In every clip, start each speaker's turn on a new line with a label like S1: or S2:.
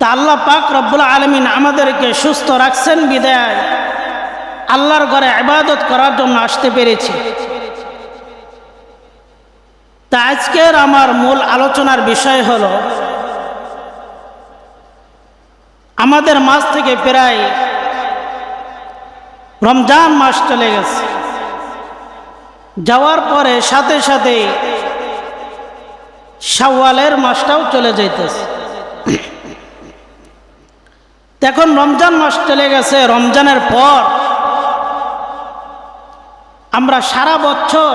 S1: তা আল্লাহ পাক রব্বুল আলমিন আমাদেরকে সুস্থ রাখছেন বিদায়। আল্লাহর ঘরে ইবাদত করার জন্য আসতে পেরেছি। তা আজকের আমার মূল আলোচনার বিষয় হল, আমাদের মাস থেকে প্রায় রমজান মাস চলে গেছে। যাওয়ার পরে সাথে সাথে শাওয়ালের মাসটাও চলে যাইতেছে। এখন রমজান মাস চলে গেছে, রমজানের পর আমরা সারা বছর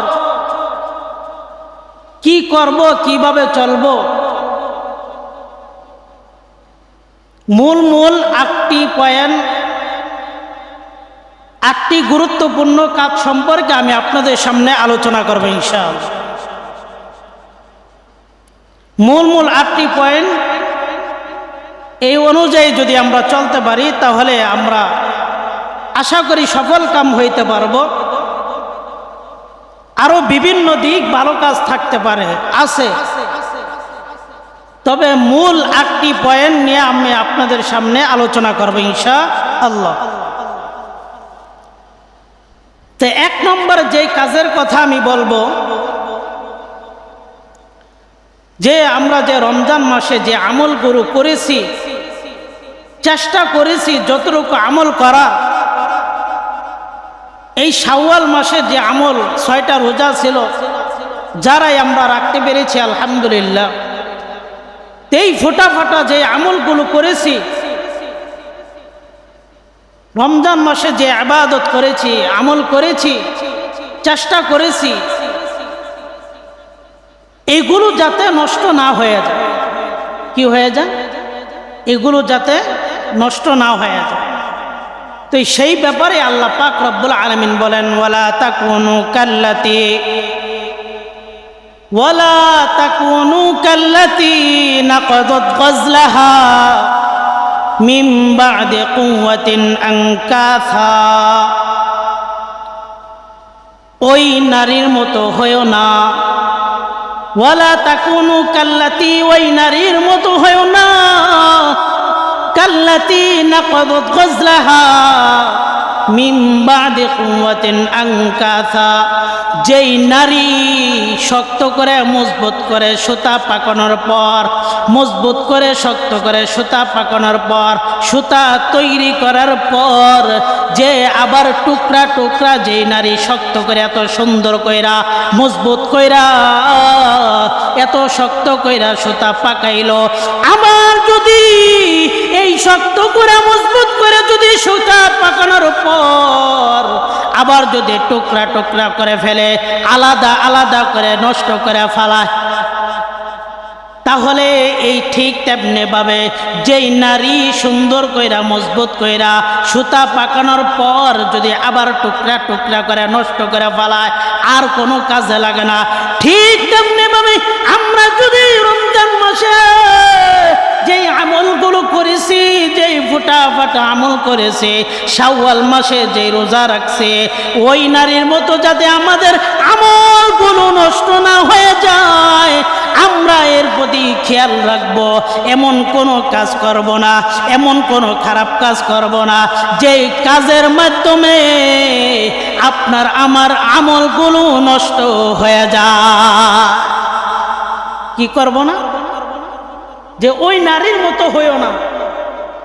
S1: কি করব, কীভাবে চলব? মূল মূল আটটি পয়েন্ট আটটি গুরুত্বপূর্ণ কাজ সম্পর্কে আমি আপনাদের সামনে আলোচনা করব ইনশাল মূল মূল আটটি পয়েন্ট এই অনুযায়ী যদি আমরা চলতে পারি, তাহলে আমরা আশা করি সফল কাম হইতে পারব। আরও বিভিন্ন দিক ভালো কাজ থাকতে পারে, আছে। তবে মূল আটটি পয়েন্ট নিয়ে আমি আপনাদের সামনে আলোচনা করব ইনশা আল্লাহ তো এক নম্বর যে কাজের কথা আমি বলব, যে আমরা যে রমজান মাসে যে আমল গুরু করেছি চেষ্টা করেছি যতটুকু আমল করা। এই শাওয়াল মাসে যে আমল, ছয়টা রোজা ছিল, যারাই আমরা রাখতে পেরেছি, আলহামদুলিল্লাহ। এই ফোটা ফাটা যে আমলগুলো করেছি, রমজান মাসে যে আবাদত করেছি, আমল করেছি, চেষ্টা করেছি, এগুলো যাতে নষ্ট না হয়ে যায়। কি হয়ে যায়? এগুলো যাতে নষ্ট না হয়ে যায়। তো সেই ব্যাপারে আল্লাহ পাক রব্বুল আলমিন বলেন, ওয়ালা তাকুনু কাল্লাতি ওয়ালা তাকুনু কাল্লাতি নাকদাত গজলাহা মিন বা'দি কুওয়াতিন আনকাথা ওই নারীর মতো হয়েও না। ওয়ালা তাকুনু কাল্লাতি ওই নারীর মতো হয়েও না। কাল্লাতি নাকদাত গজলাহা মিন বাদি কুওয়াতিন আনকাসা। যেই নারী শক্ত করে মজবুত করে সুতা পাকানোর পর, মজবুত করে শক্ত করে সুতা পাকানোর পর, সুতা তৈরি করার পর, যে আবার টুকরা টুকরা যেই নারী শক্ত করে এত সুন্দর কইরা, মজবুত কইরা, এত শক্ত কইরা সুতা পাকাইল। আমার যদি শক্ত করে, মজবুত করে যদি সুতা পাকানোর পর আবার যদি টুকরা টুকরা করে ফেলে, আলাদা আলাদা করে নষ্ট করে ফেলায়, তাহলে এই ঠিক তেমনি ভাবে যেই নারী সুন্দর কইরা, মজবুত কইরা সুতা পাকানোর পর যদি আবার টুকরা টুকরা করে নষ্ট করে ফেলায়, আর কোনো কাজে লাগে না। ঠিক তেমনি ভাবে আমরা যদি রমজান মাসে যেই আমলগুলো করেছি, যেই ফুটা ফাটা আমল করেছে, শাওয়াল মাসে যেই রোজা রাখছে, ওই নারীর মতো যাতে আমাদের আমলগুলো নষ্ট না হয়ে যায়, আমরা এর প্রতি খেয়াল রাখব। এমন কোনো কাজ করব না, এমন কোনো খারাপ কাজ করব না। যেই কাজের মাধ্যমে আপনার আমার আমলগুলো নষ্ট হয়ে যায়। কি করব না? যে ওই নারীর মতো হইও না।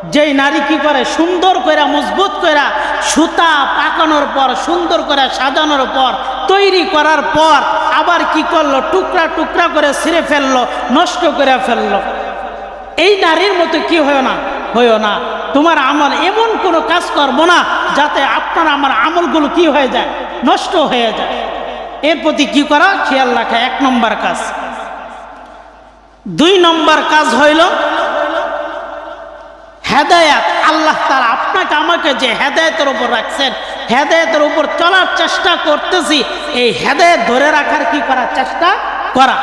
S1: যেই নারী কি করে? সুন্দর করে মজবুত করে সুতা পাকানোর পর, সুন্দর করে সাজানোর পর, তৈরি করার পর আবার কি করল? টুকরা টুকরা করে ছিঁড়ে ফেলল, নষ্ট করে ফেলল। এই নারীর মতো কি হইও না? হইও না। তোমার আমল এমন কোনো কাজ করব না যাতে আপনার আমার আমলগুলো কি হয়ে যায়? নষ্ট হয়ে যায়। এর প্রতি কি করা? খেয়াল রাখা, এক নম্বর কাজ। দুই নম্বর কাজ হইল হেদায়াত। আল্লাহ তার আপনাকে আমাকে যে হেদায়তের উপর রাখছেন, হেদায়তের উপর চলার চেষ্টা করতেছি, এই হেদায়ত ধরে রাখার কি করার চেষ্টা? করা।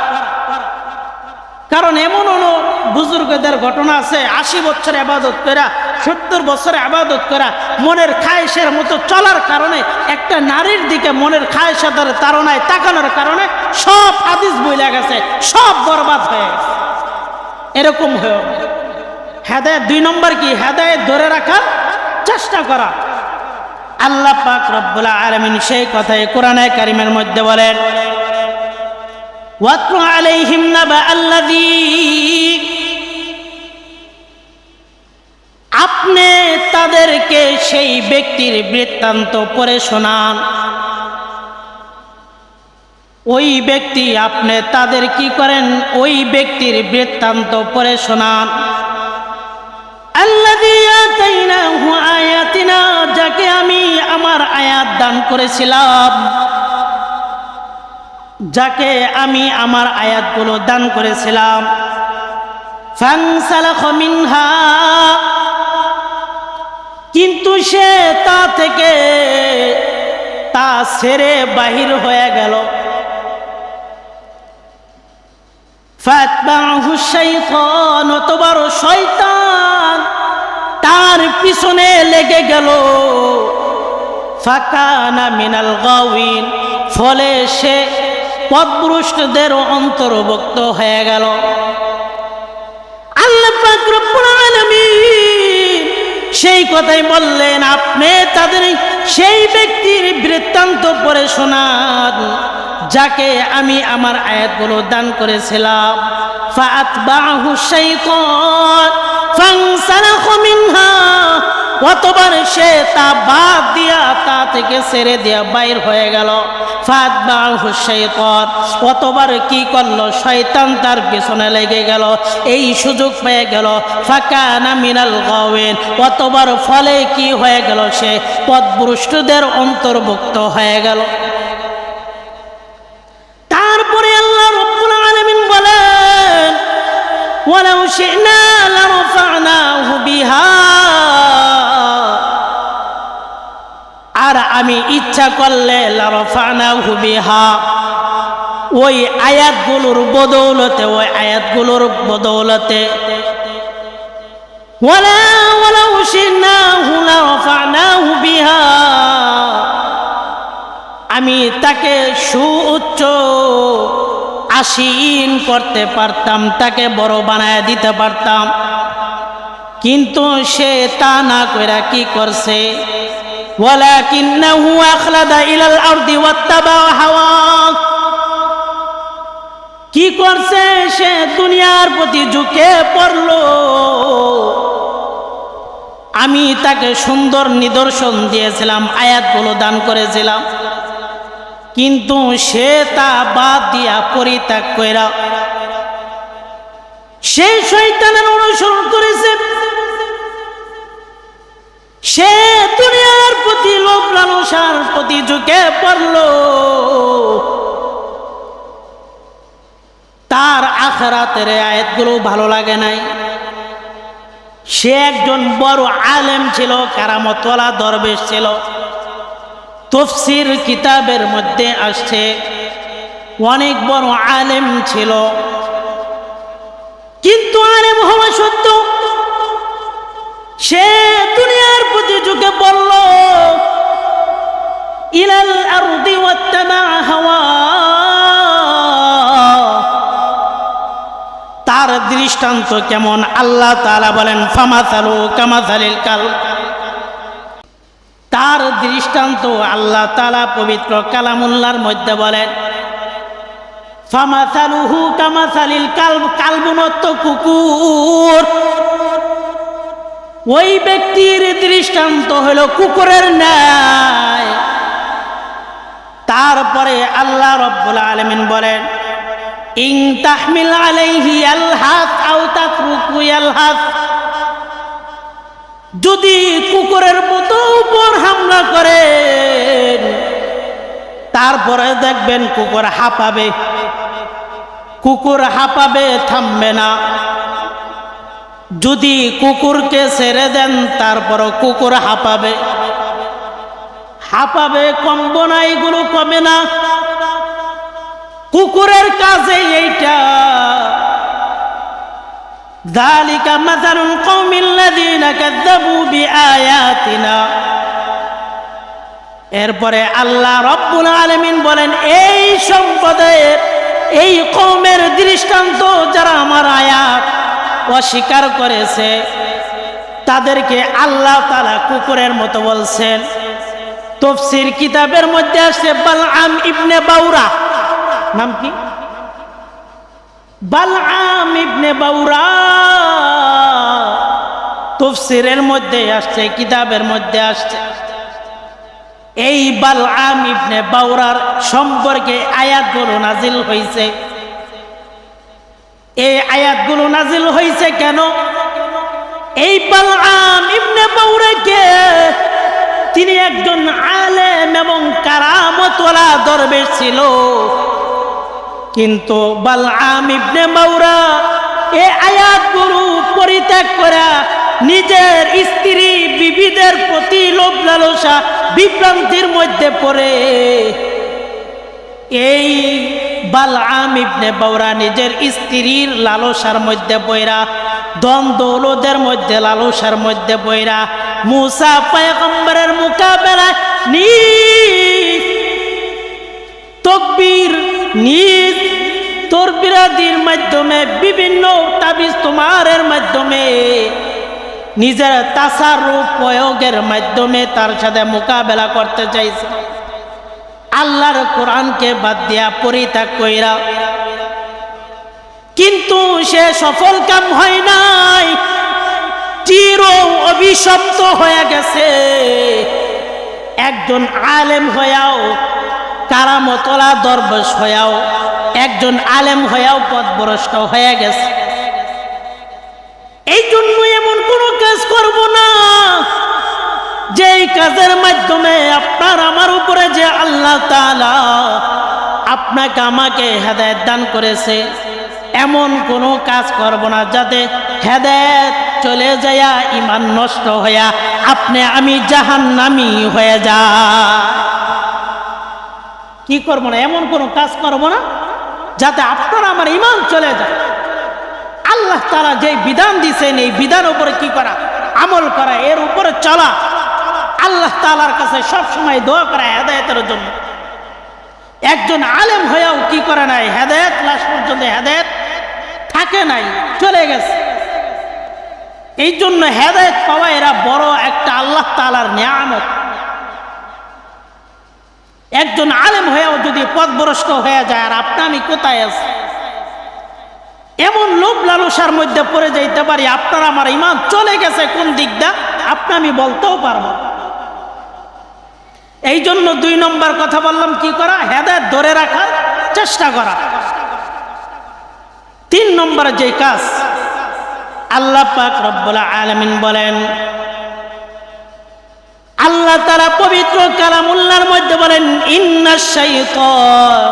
S1: কারণ এমন কোনো বুজুর্গদের ঘটনা আছে, আশি বছর আবাদত করা সত্তর বছরে আবাদত করা মনের খায়েশের মতো চলার কারণে একটা নারীর দিকে মনের খায়েশের তারণায় তাকানোর কারণে সব হাদিস বইলা গেছে, সব বরবাদ হয়ে গেছে। এরকম হয়ে হেদায়ত দুই নম্বর কি? হেদায়ত ধরে রাখার চেষ্টা করা। আল্লাহ পাক রব্বুল আলামিন সেই কথাই কোরআনে কারিমের মধ্যে বলেন আপনি তাদেরকে সেই ব্যক্তির বৃত্তান্ত পড়ে শোনান। ওই ব্যক্তি আপনি তাদের কি করেন? ওই ব্যক্তির বৃত্তান্ত পড়ে শোনান। যাকে আমি আমার আয়াত দান করেছিলাম। যাকে আমি আমার আয়াতগুলো দান করেছিলাম। কিন্তু সে তা থেকে তা সেরে বাহির হয়ে গেল। অতবার শয়তান তার পিছনে লেগে গেল। ফাকানা মিনাল গাওয়িন, ফলে সে পদপুরুষদের অন্তর্ভুক্ত হয়ে গেল। সেই কথাই বললেন, আপনি তাদের সেই ব্যক্তির বৃত্তান্ত পড়ে শোনান, যাকে আমি আমার আয়াতগুলো দান করেছিলাম। ফাতবাহু শাইতান ফানসালাখ মিনহা অতবার সে তা বাদ দিয়া তা থেকে ছেড়ে দিয়া বাইর হয়ে গেল। ফাতবাহু শাইতান অতবার কি করল? শয়তান তার পেছনে লেগে গেল। এই সুযোগ পেয়ে গেল। ফাকানা মিনাল গাওয়েন। অতবার ফলে কি হয়ে গেল? সে পদভ্রষ্টদের অন্তর্ভুক্ত হয়ে গেল। তারপরে আল্লাহ রব্বুল আলামিন বলেন, ওয়ালাউ শি'না লারফা'নাহু বিহা। ইচ্ছা করলে বিহা। ওই আয়াতগুলোর বদৌলতে, ওই আয়াতগুলোর বদৌলতে। আমি তাকে সু সুউচ্চ আসীন করতে পারতাম, তাকে বড় বানায় দিতে পারতাম। কিন্তু সে তা না করে কি করছে? ওয়ালাকিন্নাহু আখলাদা ইলাল আরদি ওয়াত্তাবা হাওয়া। কি করছে? সে দুনিয়ার প্রতি ঝুঁকে পড়ল। আমি তাকে সুন্দর নিদর্শন দিয়েছিলাম, আয়াতগুলো দান করেছিলাম। কিন্তু সে তা বাদ দিয়া পরিত্যাগ কইরা সে শৈতানের অনুসরণ করেছে। সে দুনিয়ার প্রতি লোভ লালসার প্রতি ঝুঁকে পড়ল। তার আখরাতের আয়াতগুলো ভালো লাগে নাই। সে একজন বড় আলেম ছিল, কারামতওয়ালা দরবেশ ছিল। তফসির কিতাবের মধ্যে আসছে, অনেক বড় আলেম ছিল। কিন্তু আলেম হওয়া সে দুনিয়ার প্রতি যুগে বলল, ইলাল আরদি ওয়াত্তাবা হাওয়া। তার দৃষ্টান্ত কেমন? আল্লাহ তাআলা বলেন, ফামাসালু কামাসালিল কাল তার দৃষ্টান্ত আল্লাহ তালা পবিত্র কালামুল্লার মধ্যে বলেন, ফামাসালুহু কামাসালিল কাল কালবুনত কুকুর। ওই ব্যক্তির দৃষ্টান্ত হলো কুকুরের ন্যায়। তারপরে আল্লাহ রব্বুল আলমিন বলেন, ইং তাহমিল আলাইহি আলহাস আও তাতরুকু আলহাস যদি কুকুরের মতো উপর হামলা করে তারপরে দেখবেন কুকুর হাঁপাবে। কুকুর হাঁপাবে, থামবে না। যদি কুকুরকে ছেড়ে দেন তারপর কুকুর হাঁপাবে হাঁপাবে কমব না এগুলো কমে না কুকুরের কাজে এইটা ذلك مثل القوم الذين كذبوا بآياتنا এরপরে আল্লাহ রব্বুল আলমিন বলেন এই সম্প্রদায়ের এই কৌমের দৃষ্টান্ত যারা আমার আয়াত অস্বীকার করেছে। তাদেরকে আল্লাহ তালা কুকুরের মতো বলছেন, তফসির কিতাবের মধ্যে আসছে বালআম ইবনে বাউরা। নাম কি? বালআম ইবনে বাউরা। তফসিরের মধ্যে আসছে, কিতাবের মধ্যে আসছে। এই বালআম ইবনে বাউরার সম্পর্কে আয়াতগুলো নাজিল হয়েছে এই আয়াতগুলো নাজিল হয়েছে কেন? এই বালআম ইবনে বাউরাকে তিনি একজন আলেম এবং কারামতওয়ালা দরবেশ ছিল। কিন্তু বালআম ইবনে বাউরা এই আয়াতগুলো পরিত্যাগ করা নিজের স্ত্রী বিবিদের প্রতি লোভ লালসা বিভ্রান্তির মধ্যে পড়ে। এই বালআম ইবনে বাউরা নিজের স্ত্রীর লালসার মধ্যে বইরা দৌলদের মধ্যে লালসার মধ্যে বইরা মুসা পয়গম্বরের মোকাবেলায় নিজ তকবীর, নিজ তোর বিরাদির মাধ্যমে, বিভিন্ন তাবিজ তোমারের মাধ্যমে, নিজের তাসারূপ প্রয়োগের মাধ্যমে তার সাথে মোকাবেলা করতে চাইছে। আল্লাহর কোরআনকে বাদ দিয়া পরিত্যাগ কইরা। কিন্তু সে সফল কাম হয় নাই চির অভিশপ্ত হয়ে গেছে। একজন আলেম হয়েও কারামতলা দরবেশ হয়েও একজন আলেম হয়েও পথভ্রষ্ট হয়ে গেছে এই জন্য এমন কোনো কাজ করব না যেই কাজের মাধ্যমে আপনার আমার উপরে যে আল্লাহ আপনাকে আমাকে হেদায়ত দান করেছে, এমন কোনো কাজ করব না যাতে হেদায়ত চলে যায়া ইমান নষ্ট হইয়া আপনি আমি জাহান্নামি হয়ে যা। কি করব না, এমন কোনো কাজ করব না যাতে আপনার আমার ইমান চলে যায়। আল্লাহ তারা যে বিধান দিছেন, এই বিধান উপরে কি করা? আমল করা, এর উপরে চলা। আল্লাহ তালার কাছে সব সময় দোয়া করা হেদায়তের জন্য। একজন আলেম হয়েও কি করে নাই? হেদায়ত, লাশ পর্যন্ত হেদায়ত থাকে নাই, চলে গেছে। এই জন্য হেদায়ত পাওয়া এরা বড় একটা আল্লাহ তালার নিয়ামত। একজন আলেম হয়েও যদি পথভ্রষ্ট হয়ে যায়, আর আপনি আমি কোথায় আছি? এমন লোভ লালসার মধ্যে পড়ে যাইতে পারি, আপনার আমার ইমান চলে গেছে কোন দিকটা আপনি আমি বলতেও পারব এই জন্য দুই নম্বর কথা বললাম, কি করা? হেদায়ত ধরে রাখার চেষ্টা করা। তিন নম্বর যে কাজ, আল্লাহ পাক রব্বুল আলামিন বলেন, আল্লাহ তারা পবিত্র কালামুল্লার মধ্যে বলেন, ইন্না শাইতান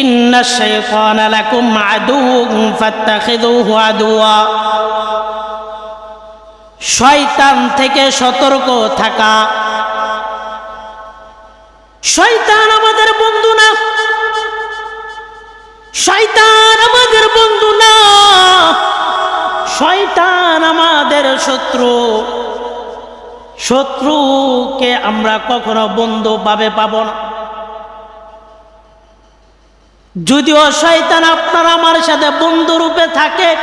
S1: ইন্না শাইতান লাকুম আদুউন ফাত্তাখিযুহু আদুয়া শয়তান থেকে সতর্ক থাকা শয়তান আমাদের বন্ধু না। শয়তান আমাদের বন্ধু না। শয়তান আমাদের শত্রু। শত্রুকে আমরা কখনো বন্ধু ভাবে পাব না। যদিও শয়তান আপনার আমার সাথে বন্ধু রূপে থাকে,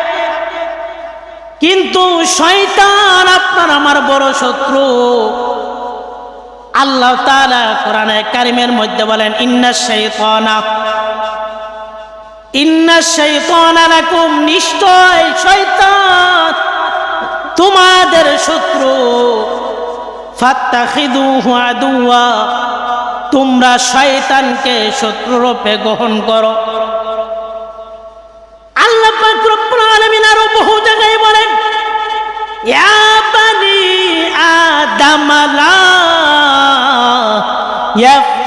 S1: কিন্তু শয়তান আপনার আমার বড় শত্রু। আল্লাহ তাআলা কোরআনে কারিমের মধ্যে বলেন, ইন্না শাইতানা ইন্না শাইতানা লাকুম, নিশ্চয় শয়তান তোমাদের শত্রু। ফাত্তাখিদুহু আদুয়া তোমরা শয়তানকে শত্রুরূপে গ্রহণ করো। আল্লাহ পাক রব্বুল আলামিন আরও বহু জায়গায় বলেন, ইয়া বানি আদম, লা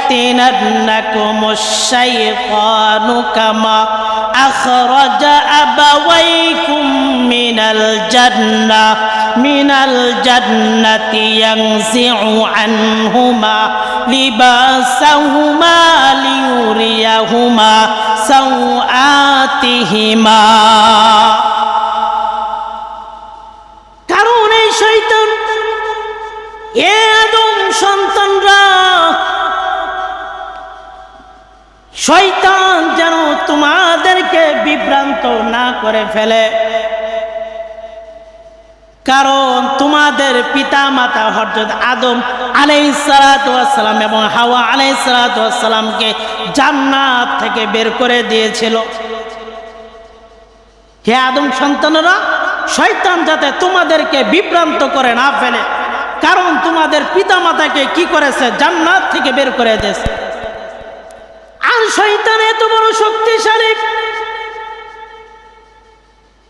S1: يفتننكم الشيطان كما أخرج أبويكم من الجنة من الجنة ينزع عنهما لباسهما ليريهما سوآتهما কারণ এই শৈতান এ আদম সন্তানরা শয়তান যেন তোমাদেরকে বিভ্রান্ত না করে ফেলে। কারণ তোমাদের পিতা মাতা হরজত আদম আলাইসালাম এবং হাওয়া আলাইসালামকে জান্নাত থেকে বের করে দিয়েছিল। হে আদম সন্তানেরা, শয়তান যাতে তোমাদেরকে বিভ্রান্ত করে না ফেলে, কারণ তোমাদের পিতা মাতাকে কি করেছে? জান্নাত থেকে বের করে দিয়েছে। আর শয়তান এত বড় শক্তিশালী।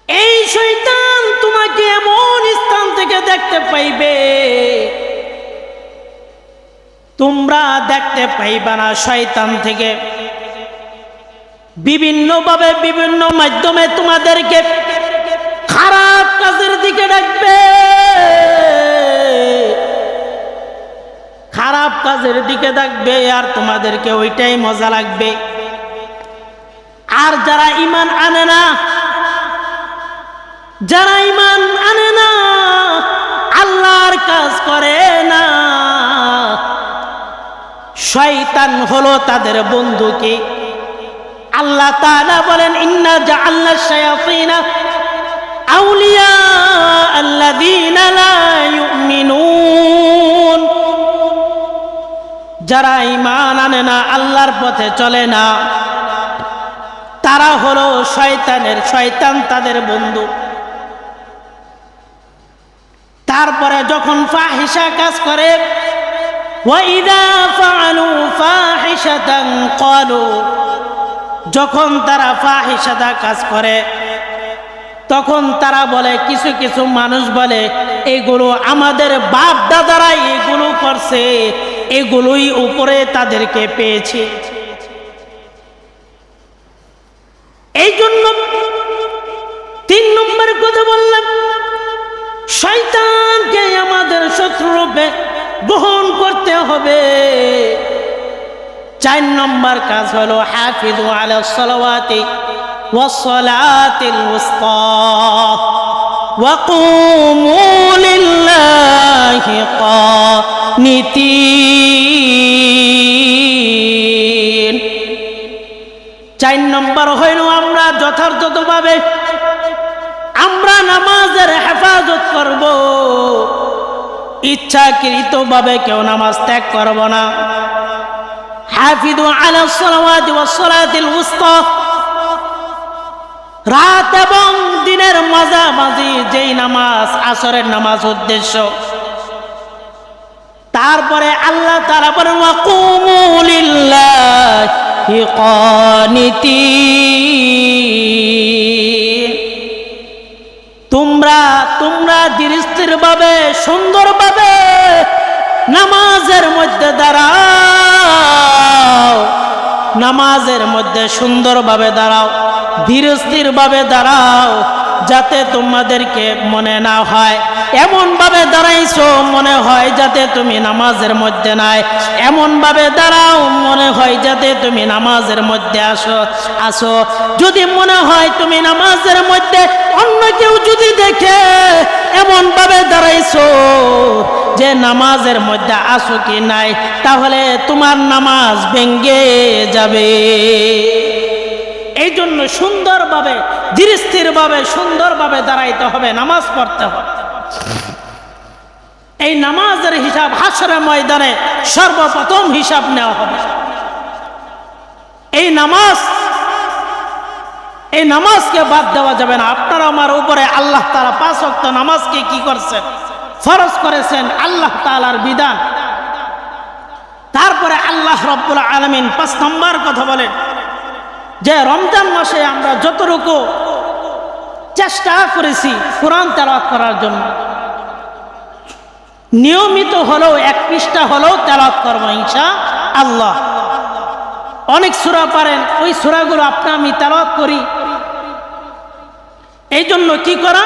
S1: এই শৈতান তোমাকে এমন স্থান থেকে দেখতে পাইবে। তোমরা দেখতে পাইবা না শয়তান থেকে। বিভিন্নভাবে বিভিন্ন মাধ্যমে তোমাদেরকে খারাপ কাজের দিকে ডাকবে। খারাপ কাজের দিকে ডাকবে আর তোমাদেরকে ওইটাই মজা লাগবে। আর যারা ইমান আনে না, যারা ইমান আনে না, আল্লাহর কাজ করে না। শয়তান হলো তাদের বন্ধুকে। আল্লাহ তাআলা বলেন, ইন্না জাআলনা শায়াতিনা আউলিয়া আল্লাযীনা লা যারা ইমান আনে না, আল্লাহর পথে চলে না, তারা হলো শয়তানের শয়তান তাদের বন্ধু। তারপরে যখন ফাহিসা কাজ করে যখন তারা ফাহিসাদা কাজ করে, তখন তারা বলে, কিছু কিছু মানুষ বলে, এগুলো আমাদের বাপ দাদারা এগুলো করছে। এগুলোই উপরে তাদেরকে পেয়েছে। এই জন্য তিন নম্বর কথা বললাম শৈতানকে আমাদের শত্রুরূপে গ্রহণ করতে হবে। চার নম্বর কাজ হলো, হাফিজ আলা সালাওয়াতি ওয়াসসালাতিল وقوموا لله قانتين চার নম্বর হইল আমরা যথার্থভাবে আমরা নামাজের হেফাজত করব ইচ্ছাকৃতভাবে কেউ নামাজ ত্যাগ করব না হাফিদু আলা সালাওয়াতি ওয়াস সালাতিল উস্তা রাত এবং দিনের মাঝামাঝি যেই নামাজ, আসরের নামাজ উদ্দেশ্য। তারপরে আল্লাহ তারা বলেন ওয়াকুমুলিল্লাহি কানিতিন তোমরা তোমরা ধীরস্থির ভাবে সুন্দর ভাবে নামাজের মধ্যে দাঁড়াও। নামাজের মধ্যে সুন্দরভাবে দাঁড়াও ধীরস্থির ভাবে দাঁড়াও, যাতে তোমাদেরকে মনে না হয়। এমন ভাবে দাঁড়াইছো, মনে হয় যাতে তুমি নামাজের মধ্যে নাই। এমন ভাবে দাঁড়াও, মনে হয় যাতে তুমি নামাজের মধ্যে আসো আসো। যদি মনে হয় তুমি নামাজের মধ্যে অন্য কেউ যদি দেখে এমন ভাবে দাঁড়াইছো যে নামাজের মধ্যে আসো কি নাই, তাহলে তোমার নামাজ ভেঙ্গে যাবে। এই জন্য সুন্দরভাবে, ধীরস্থিরভাবে, সুন্দরভাবে দাঁড়াইতে হবে, নামাজ পড়তে হবে। এই নামাজের হিসাব হাসরে ময়দানে সর্বপ্রথম হিসাব নেওয়া হবে। এই নামাজ, এই নামাজকে বাদ দেওয়া যাবে না। আপনারা আমার উপরে আল্লাহ তালা পাঁচ অক্ত নামাজকে কি করছেন? ফরজ করেছেন আল্লাহ তালার বিধান। তারপরে আল্লাহ রব্বুল আলমিন পাঁচ নম্বর কথা বলেন, যে রমজান মাসে আমরা যতটুকু চেষ্টা করেছি কোরআন তেলাওয়াত করার জন্য, নিয়মিত হলেও এক পৃষ্ঠা হলেও তেলাওয়াত করব ইনশা আল্লাহ অনেক সুরা পারেন, ওই সুরাগুলো আপনি আমি তেলাওয়াত করি। এই জন্য কি করা?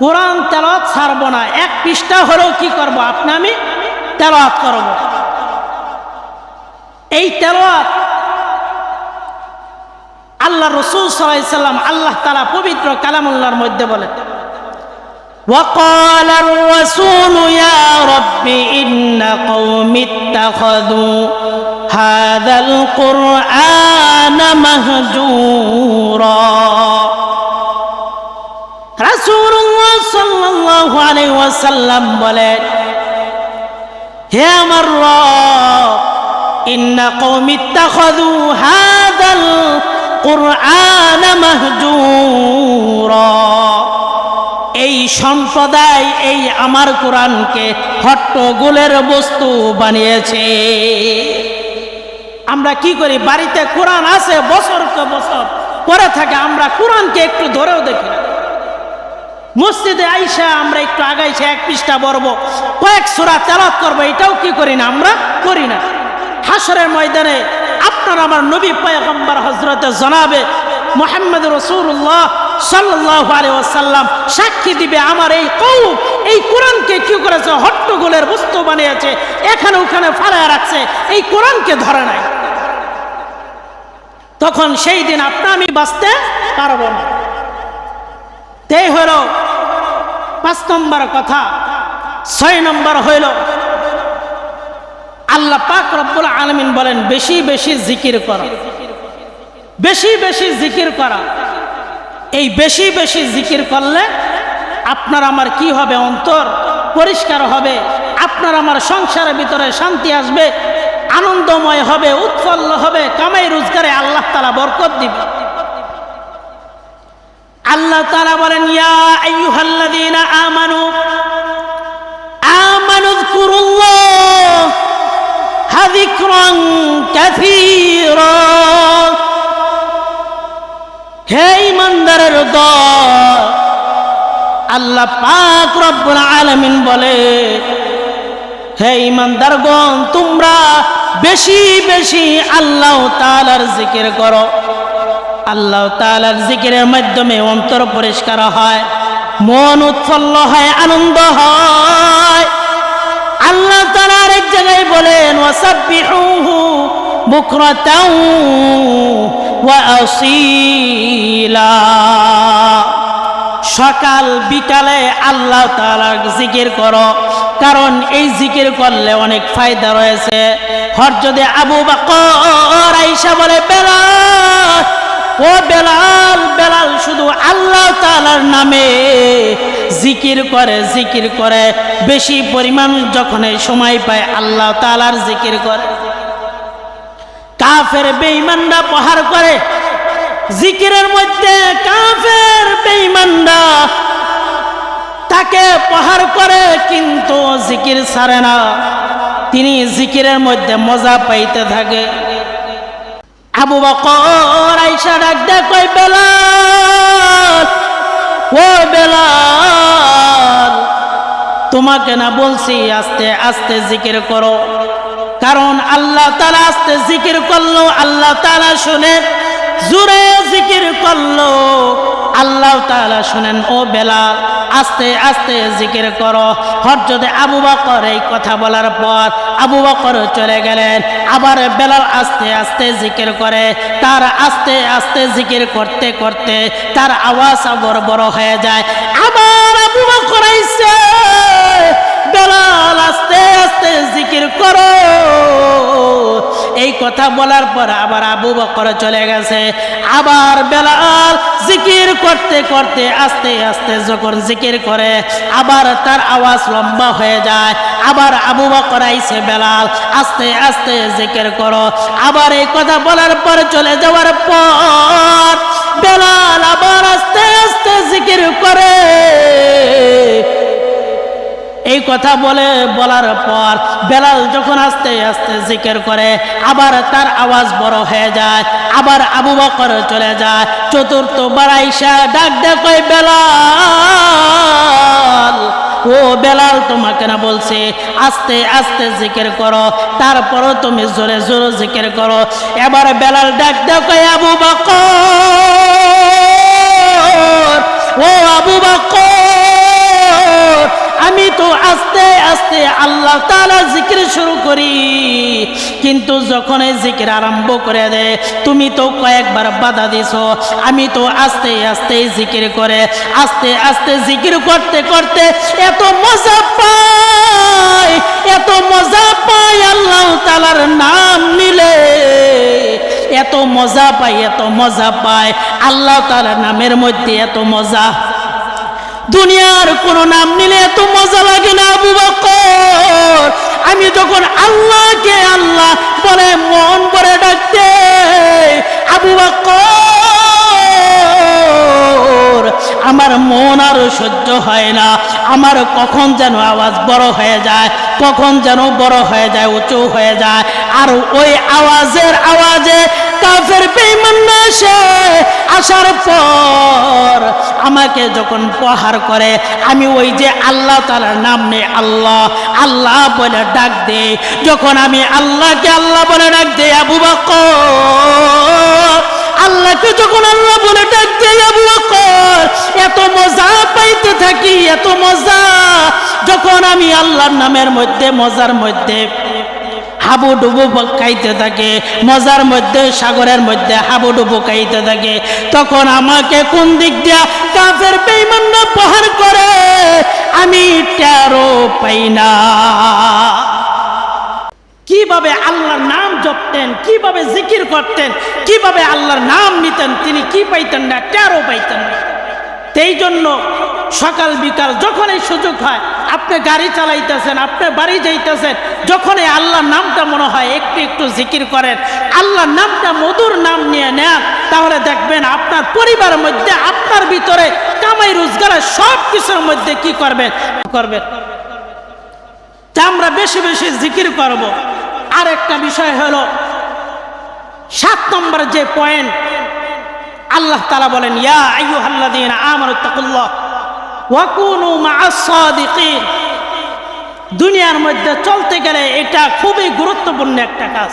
S1: কোরআন তেলাওয়াত ছাড়ব না এক পৃষ্ঠা হলেও কি করব আপনি আমি তেলাওয়াত করব এই তেলাওয়াত আল্লাহ রসুল সাল্লাম আল্লাহ তালা পবিত্র কালামুল্লাহর মধ্যে বলে وقال الرسول يا رب إن قوم اتخذوا هذا القرآن مهجورا ওয়াসাল্লাম বলেন, হে আমার হাদাল এই সম্প্রদায় এই আমার কোরআনকে হট্টগোলের বস্তু বানিয়েছে। আমরা কি করি? বাড়িতে কোরআন আছে, বছরকে বছর পরে থাকে, আমরা কোরআনকে একটু ধরেও দেখি না। মসজিদে আইসা আমরা একটু আগাইছে এক পৃষ্ঠা বরব কয়েক সুরা তেলাত করব, এটাও কি করি না? আমরা করি না। হাসরের ময়দানে আপনার আমার নবী পয়গম্বর হজরতে জনাবে মোহাম্মদ রসুল্লাহ সাল্লাহ আলিয়াল্লাম সাক্ষী দিবে আমার এই কৌ এই কোরআনকে কি করেছে? হট্টগোলের বস্তু বানিয়েছে, এখানে ওখানে ফালায় রাখছে। এই কোরআনকে ধরে নাই। তখন সেই দিন আপনি আমি বাঁচতে পারব না। তেই হইল পাঁচ নম্বর কথা, ছয় নম্বর হইল, আল্লাহ পাক রব্বুল আলমিন বলেন, বেশি বেশি জিকির করা। বেশি বেশি জিকির করা। এই বেশি বেশি জিকির করলে আপনার আমার কি হবে? অন্তর পরিষ্কার হবে, আপনার আমার সংসারের ভিতরে শান্তি আসবে, আনন্দময় হবে, উৎফল্ল হবে, কামাই রোজগারে আল্লাহ তালা বরকত দিবে। আল্লাহ তারা বলেন, ইয়া আমানু হে আল্লাহ পাক রব্বুল আলামিন বলে, হে ইমানদারগণ তোমরা বেশি বেশি আল্লাহ তাআলার জিকির করো। আল্লাহ তালার জিকিরের মাধ্যমে অন্তর পরিষ্কার হয়, মন উৎফুল্ল হয়, আনন্দ হয়। আল্লাহ তালা আরেক জায়গায় বলেন সকাল বিকালে আল্লাহ তালার জিকির করো, কারণ এই জিকির করলে অনেক ফায়দা রয়েছে। হরজদে আবু আইসা বলে বেলাল ও বেলাল বেলাল শুধু আল্লাহ তালার নামে জিকির করে জিকির করে। বেশি পরিমাণ যখন সময় পায়, আল্লাহ তালার জিকির করে। কাফের বেঈমানরা প্রহার করে। জিকিরের মধ্যে কাফের বেঈমানরা তাকে প্রহার করে, কিন্তু জিকির ছাড়ে না। তিনি জিকিরের মধ্যে মজা পাইতে থাকে। আবু বকর আইসা ডাক দে কই বেলাল? ও বেলাল, তোমাকে না বলছি আস্তে আস্তে জিকির করো। কারণ আল্লাহ তালা আস্তে জিকির করল, আল্লাহ তালা শুনে জুড়ে জিকির করল। আল্লাহ তালা শুনেন, ও বেলাল, আস্তে আস্তে জিকির করো। হরজদে আবু বকর এই কথা বলার পর আবু বকর চলে গেলেন। আবার বেলাল আস্তে আস্তে জিকির করে। তার আস্তে আস্তে জিকির করতে করতে তার আওয়াজ আবর বড় হয়ে যায়। আবার আবু বকর আইছে বেলাল আস্তে আস্তে জিকির করো। এই কথা বলার পর আবার আবু বকর চলে গেছে। আবার বেলাল জিকির করতে করতে আস্তে আস্তে যখন জিকির করে, আবার তার আওয়াজ লম্বা হয়ে যায়। আবার আবু বকর আইছে, বেলাল, আস্তে আস্তে জিকির করো। আবার এই কথা বলার পর চলে যাওয়ার পর বেলাল আবার আস্তে আস্তে জিকির করে। এই কথা বলে, বলার পর বেলাল যখন আস্তে আস্তে জিকির করে, আবার তার আওয়াজ বড় হয়ে যায়, আবার আবু বকর চলে যায়, চতুর্থ বারাইশা ডাক ডাক বেলাল, ও বেলাল, তোমাকে না বলছে, আস্তে আস্তে জিকির করো, তারপরও তুমি জোরে জোরে জিকির করো। এবার বেলাল ডাক ডাক আবু বকর, ও আবু বকর আমি তো আস্তে আস্তে আল্লাহ তালা জিকির শুরু করি। কিন্তু যখন এই জিকির আরম্ভ করে দে, তুমি তো কয়েকবার বাধা দিছ। আমি তো আস্তে আস্তে জিকির করে, আস্তে আস্তে জিকির করতে করতে এত মজা পাই, এত মজা পাই আল্লাহ তালার নাম নিলে। এত মজা পাই, এত মজা পায় আল্লাহ তালার নামের মধ্যে এত মজা দুনিয়ার কোনো নাম নিলে এত মজা লাগে না, আবু বকর। আমি যখন আল্লাহকে আল্লাহ বলে মন করে ডাকতে, আবু বকর, আমার মন আর সহ্য হয় না। আমার কখন যেন আওয়াজ বড় হয়ে যায়, কখন যেন বড় হয়ে যায়, উঁচু হয়ে যায়। আর ওই আওয়াজের আওয়াজে কাফের বেঈমান আসে আসার পর আমাকে যখন প্রহার করে, আমি ওই যে আল্লাহ তালার নাম নেই আল্লাহ আল্লাহ বলে ডাক দে যখন আমি আল্লাহকে আল্লাহ বলে ডাক দে আবু বকর, আল্লাহকে যখন আল্লাহ বলে ডাক দে আবু বকর, এত মজা পাইতে থাকি, এত মজা। যখন আমি আল্লাহর নামের মধ্যে, মজার মধ্যে হাবুডুবু খাইতে থাকে, মজার মধ্যে, সাগরের মধ্যে হাবু হাবুডুবু খাইতে থাকে। তখন আমাকে কোন দিক দিয়া কাফের বেইমান্না প্রহার করে? আমি টেরো পাই না। কীভাবে আল্লাহর নাম জপতেন, কীভাবে জিকির করতেন, কীভাবে আল্লাহর নাম নিতেন, তিনি কি পাইতেন না টেরো পাইতেন না। সেই জন্য সকাল বিকাল যখনই সুযোগ হয় আপনি গাড়ি চালাইতেছেন, আপনি বাড়ি যাইতেছেন, যখনই আল্লাহর নামটা মনে হয়, একটু একটু জিকির করেন, আল্লাহর নামটা মধুর নাম নিয়ে নেন, তাহলে দেখবেন আপনার পরিবারের মধ্যে, আপনার ভিতরে কামাই রোজগারের সব কিছুর মধ্যে কি করবেন? করবেন। তা আমরা বেশি বেশি জিকির করব। আর একটা বিষয় হলো, সাত নম্বর যে পয়েন্ট আল্লাহ তালা বলেন, ইয়া আইয়ুহাল্লাযীনা আমার তাকুল্লাহ ওয়া কুনু মা'আস সাদিকিন। দুনিয়ার মধ্যে চলতে গেলে এটা খুবই গুরুত্বপূর্ণ একটা কাজ।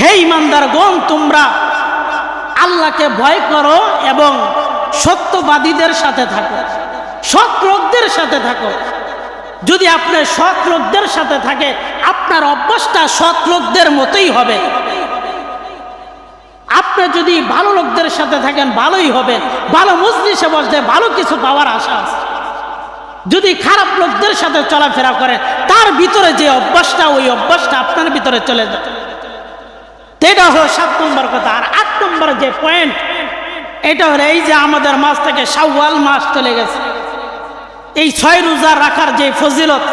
S1: হে ইমানদারগণ তোমরা আল্লাহকে ভয় করো এবং সত্যবাদীদের সাথে থাকো সৎ লোকদের সাথে থাকো। যদি আপনি সৎ লোকদের সাথে থাকে, আপনার অভ্যাসটা সৎ লোকদের মতোই হবে। আপনি যদি ভালো লোকদের সাথে থাকেন, ভালোই হবে ভালো মজলিসে বসলে ভালো কিছু পাওয়ার আশা আছে। যদি খারাপ লোকদের সাথে চলাফেরা করেন, তার ভিতরে যে অভ্যাসটা, ওই অভ্যাসটা আপনার ভিতরে চলে যায়। এটা হলো সাত নম্বর কথা। আর আট নম্বর যে পয়েন্ট এটা হলো এই যে আমাদের মাস থেকে শাওয়াল মাস চলে গেছে। এই ছয় রোজা রাখার যে ফজিলত,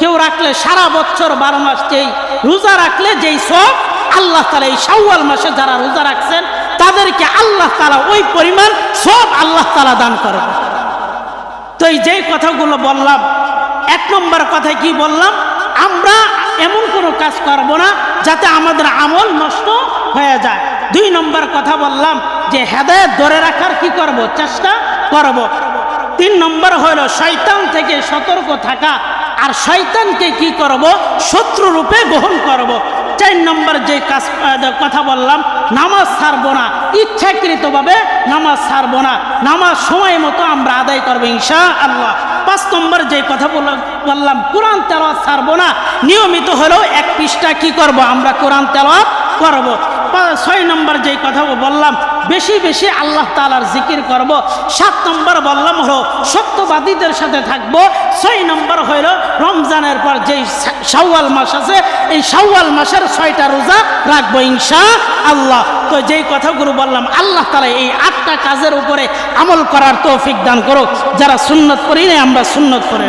S1: কেউ রাখলে সারা বছর বারো মাস, যেই রোজা রাখলে যেই সব আল্লাহ তালা এই শাওয়াল মাসে যারা রোজা রাখছেন, তাদেরকে আল্লাহ তালা ওই পরিমাণ সব আল্লাহ তালা দান করবে তো এই যে কথাগুলো বললাম, এক নম্বর কথা কি বললাম? আমরা এমন কোনো কাজ করব না যাতে আমাদের আমল নষ্ট হয়ে যায়। দুই নম্বর কথা বললাম যে হেদায়ত ধরে রাখার কি করব, চেষ্টা করব। তিন নম্বর হলো শয়তান থেকে সতর্ক থাকা। আর শয়তানকে কি করব? শত্রু রূপে গ্রহণ করব। চার নম্বর যে কাজ কথা বললাম, নামাজ ছাড়বো না, ইচ্ছাকৃতভাবে নামাজ ছাড়বো না, নামাজ সময় মতো আমরা আদায় করব ইনশা আল্লাহ পাঁচ নম্বর যে কথা বললাম, কোরআন তেলাওয়াত ছাড়বো না, নিয়মিত হলেও এক পৃষ্ঠা কি করব? আমরা কোরআন তেলাওয়াত করব। ছয় নম্বর যে কথা বললাম, বেশি বেশি আল্লাহ তালার জিকির করব। সাত নম্বর বললাম হলো, সত্যবাদীদের সাথে থাকব। ছয় নম্বর হইল রমজানের পর যেই শাওয়াল মাস আছে, এই শাওয়াল মাসের ছয়টা রোজা রাখব ইনশা আল্লাহ তো যেই কথাগুলো বললাম, আল্লাহ তালা এই আটটা কাজের উপরে আমল করার তৌফিক দান করো যারা সুন্নত করি আমরা সুন্নত করে